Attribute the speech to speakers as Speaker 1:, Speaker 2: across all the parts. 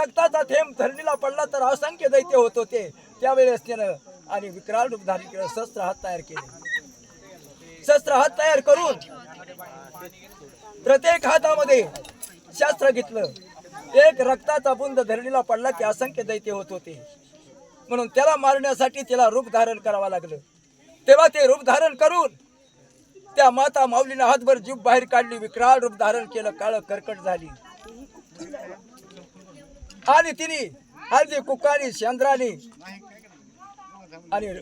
Speaker 1: रक्ताचा थेंब धरणीला पडला तर असंख्य दैत्य होत होते. त्यावेळेस त्यानं आणि विकराळ रूप धारण केलं शस्त्र हात तयार केले. शस्त्र हात तयार करून प्रत्येक हातामध्ये शास्त्र घेतलं. एक रक्ताचा बुंद धरणीला पडला की असंख्य दैत्य होत होते. म्हणून त्याला मारण्यासाठी त्याला रूप धारण करावं लागलं. तेव्हा ते रूप धारण करून त्या माता माऊलीनं हातभर जीभ बाहेर काढली. विकराळ रूप धारण केलं. काळ कर्कट झाली. आणि तिने हळदी कुकानी शेंद्राने आणि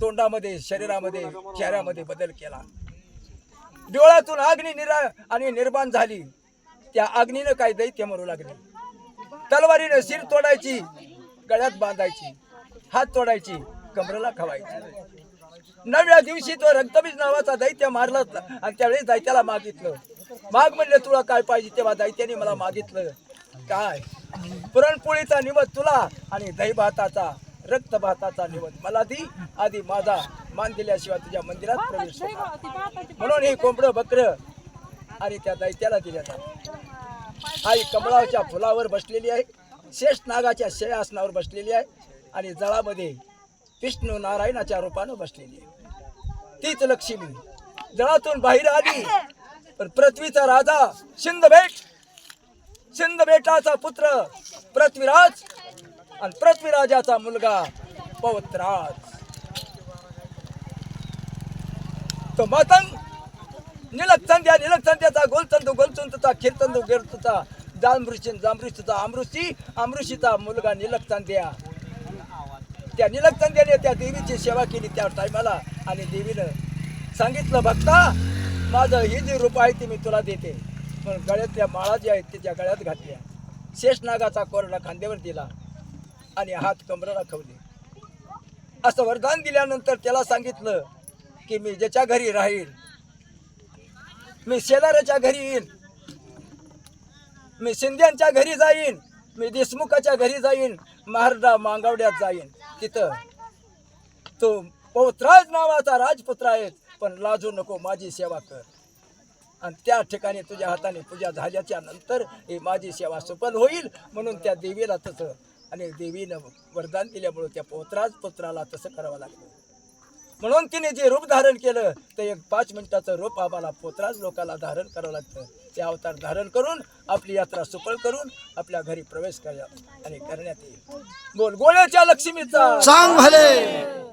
Speaker 1: तोंडामध्ये शरीरामध्ये चेहऱ्यामध्ये बदल केला. डोळ्यातून अग्नी निरा आणि निर्माण झाली. त्या अग्नीनं काय दैत्य मरू लागले? तलवारीनं शिर तोडायची गळ्यात बांधायची हात तोडायची कमरेला खवायची. नवव्या दिवशी तो रक्तबीज नावाचा दैत्य मारला आणि त्यावेळेस दैत्याला मागितलं. माग म्हणले तुला काय पाहिजे? तेव्हा दैत्याने मला मागितलं काय? पुरणपोळीचा निवत तुला आणि दही भाताचा रक्त भाताचा निवत मला दी आधी माझा मान दिल्याशिवाय तुझ्या मंदिरात प्रवेश. म्हणून हे कोंबडं बकर आणि त्या दैत्याला दिल्यात आई कमळाच्या फुलावर बसलेली आहे शेष नागाच्या शयासनावर बसलेली आहे आणि जळामध्ये विष्णू नारायणाच्या रूपानं बसलेली आहे. तीच लक्ष्मी जळातून बाहेर आली. पण पृथ्वीचा राजा शिंदबेट शिंदबेटाचा पुत्र पृथ्वीराज आणि पृथ्वीराजाचा मुलगा पौत्राज. तो मतंग निलकचंद्या निलकचंद्याचा गोलचंदू गोलचंदचा खिरचंदू गिरतचा जांभृषी जांभृषीचा अमृषी अमृषीचा मुलगा निलकचंद्या. त्या निलकचंद्याने त्या देवीची सेवा केली त्या टायमाला आणि देवीनं सांगितलं भक्ता माझं ही जी रूप आहे ती मी तुला देते. पण गळ्यातल्या माळा ज्या आहेत तिच्या गळ्यात घातल्या. शेषनागाचा कोरडा खांद्यावर दिला आणि हात कमराला खवले असं वरदान दिल्यानंतर त्याला सांगितलं की मी ज्याच्या घरी राहील मी शेलाराच्या घरी येईन मी शिंद्यांच्या घरी जाईन मी देशमुखाच्या घरी जाईन महारडा मांगावड्यात जाईन. तिथं तो पौत्राज नावाचा राजपुत्र आहे. पण लाजू नको माझी सेवा कर. आणि त्या ठिकाणी तुझ्या हाताने पूजा झाल्याच्यानंतर ही माझी सेवा सफल होईल म्हणून त्या देवीला तसं आणि देवीनं वरदान दिल्यामुळं त्या पौत्राज पुत्राला तसं करावं लागलं. म्हणून तिने जे रूप धारण केलं ते एक पाच मिनिटाचं रूप आम्हाला पोत्राज लोकाला धारण करावं लागतं. ते अवतार धारण करून आपली यात्रा सुफळ करून आपल्या घरी प्रवेश करा आणि करण्यात येईल. बोल गोळ्याच्या लक्ष्मीचा.
Speaker 2: सांग भले.